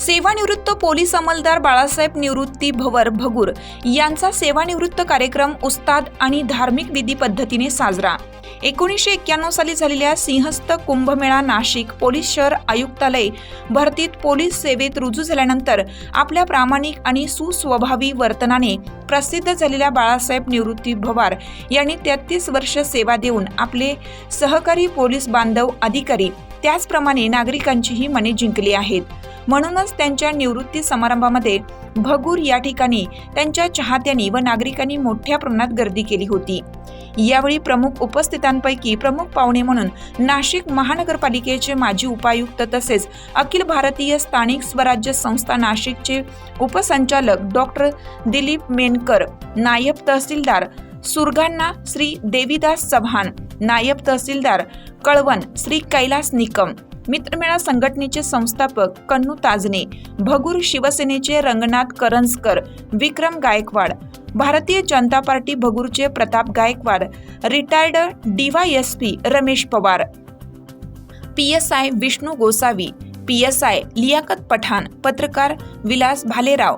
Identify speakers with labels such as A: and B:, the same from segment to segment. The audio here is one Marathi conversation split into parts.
A: सेवानिवृत्त पोलीस अंमलदार बाळासाहेब निवृत्ती भवर भगूर यांचा सेवानिवृत्त कार्यक्रम उस्ताद आणि धार्मिक विधी पद्धतीने साजरा. एकोणीसशे एक्क्याण्णव साली झालेल्या सिंहस्थ कुंभमेळा नाशिक पोलीस शहर आयुक्तालय भरतीत पोलीस सेवेत रुजू झाल्यानंतर आपल्या प्रामाणिक आणि सुस्वभावी वर्तनाने प्रसिद्ध झालेल्या बाळासाहेब निवृत्ती भवार यांनी तेहतीस वर्ष सेवा देऊन आपले सहकारी पोलीस बांधव अधिकारी त्याचप्रमाणे नागरिकांचीही मने जिंकली आहेत. म्हणूनच त्यांच्या निवृत्ती समारंभामध्ये भगूर या ठिकाणी त्यांच्या चाहत्यांनी व नागरिकांनी मोठ्या प्रमाणात गर्दी केली होती. यावेळी प्रमुख उपस्थितांपैकी प्रमुख पाहुणे म्हणून नाशिक महानगरपालिकेचे माजी उपायुक्त तसेच अखिल भारतीय स्थानिक स्वराज्य संस्था नाशिकचे उपसंचालक डॉक्टर दिलीप मेनकर नायब तहसीलदार सुरगांना श्री देवीदास चव्हाण नायब तहसीलदार कळवण श्री कैलास निकम मित्रमेळा संघटनेचे संस्थापक कन्नू ताजने भगूर शिवसेनेचे Ranganath Karanjkar Vikram Gaikwad Bharatiya Janata party भगूरचे Pratap Gaikwad retired DYSP Ramesh Pawar. P S I Vishnu Gosavi P S I Liyaqat Pathan पत्रकार विलास भालेराव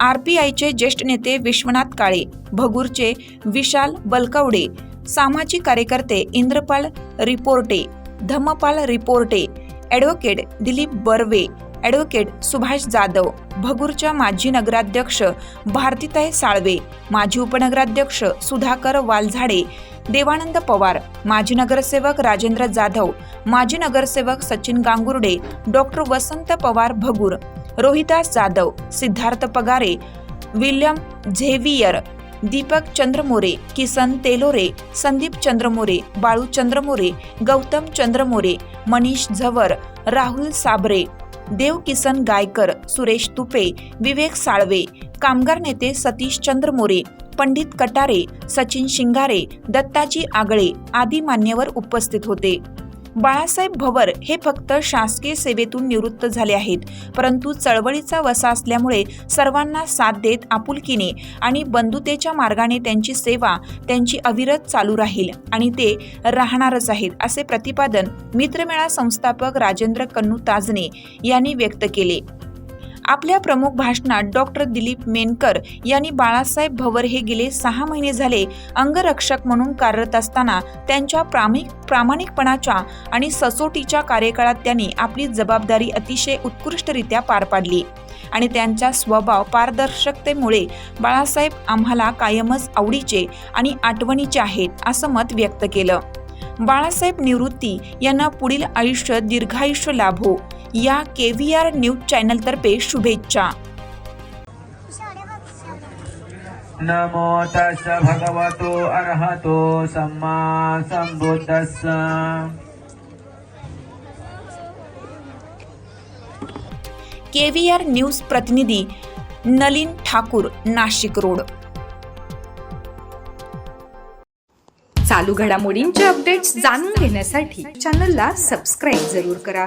A: आर पी आयचे ज्येष्ठ नेते विश्वनाथ काळे भगूरचे विशाल बलकवडे सामाजिक कार्यकर्ते इंद्रपाल रिपोर्टे धम्मपाल रिपोर्टे ॲडव्होकेट दिलीप बर्वे ॲडव्होकेट सुभाष जाधव भगूरच्या माजी नगराध्यक्ष भारतीताई साळवे माजी उपनगराध्यक्ष सुधाकर वालझाडे देवानंद पवार माजी नगरसेवक राजेंद्र जाधव माजी नगरसेवक Sachin Gangurde doctor Vasant Pawar Bhagur Rohidas Jadhav Siddharth Pagare William Xavier Deepak Chandramore Kisan Telore Sandeep Chandramore Balu Chandramore Gautam Chandramore Manish Zawar Rahul Sabre Dev Kisan Gaykar Suresh Tupe Vivek Salve कामगार नेते सतीश चंद्रमोरे पंडित कटारे सचिन शिंगारे दत्ताजी आगळे आदी मान्यवर उपस्थित होते. बाळासाहेब भवर हे फक्त शासकीय सेवेतून निवृत्त झाले आहेत. परंतु चळवळीचा वसा असल्यामुळे सर्वांना साथ देत आपुलकीने आणि बंधुतेच्या मार्गाने त्यांची सेवा त्यांची अविरत चालू राहील आणि ते राहणारच आहेत असे प्रतिपादन मित्रमेळा संस्थापक राजेंद्र कन्नू ताजने यांनी व्यक्त केले. आपल्या प्रमुख भाषणात डॉक्टर दिलीप मेनकर यांनी बाळासाहेब भवर हे गेले सहा महिने झाले अंगरक्षक म्हणून कार्यरत असताना त्यांच्या प्रामिक प्रामाणिकपणाच्या आणि सचोटीच्या कार्यकाळात त्यांनी आपली जबाबदारी अतिशय उत्कृष्टरित्या पार पाडली. आणि त्यांच्या स्वभाव पारदर्शकतेमुळे बाळासाहेब आम्हाला कायमच आवडीचे आणि आठवणीचे आहेत असं मत व्यक्त केलं. बाळासाहेब निवृत्ती यांना पुढील आयुष्य दीर्घायुष्य लाभो. या के व्ही आर न्यूज चॅनलतर्फे शुभेच्छा.
B: नमो तस् भगवतो अर्हतो सम्मा सम्बुद्धस्स.
A: के व्ही आर न्यूज प्रतिनिधी नलिन ठाकूर नाशिक रोड.
C: चालू घडामोडींचे अपडेट्स जाणून घेण्यासाठी चॅनलला सबस्क्राईब जरूर करा.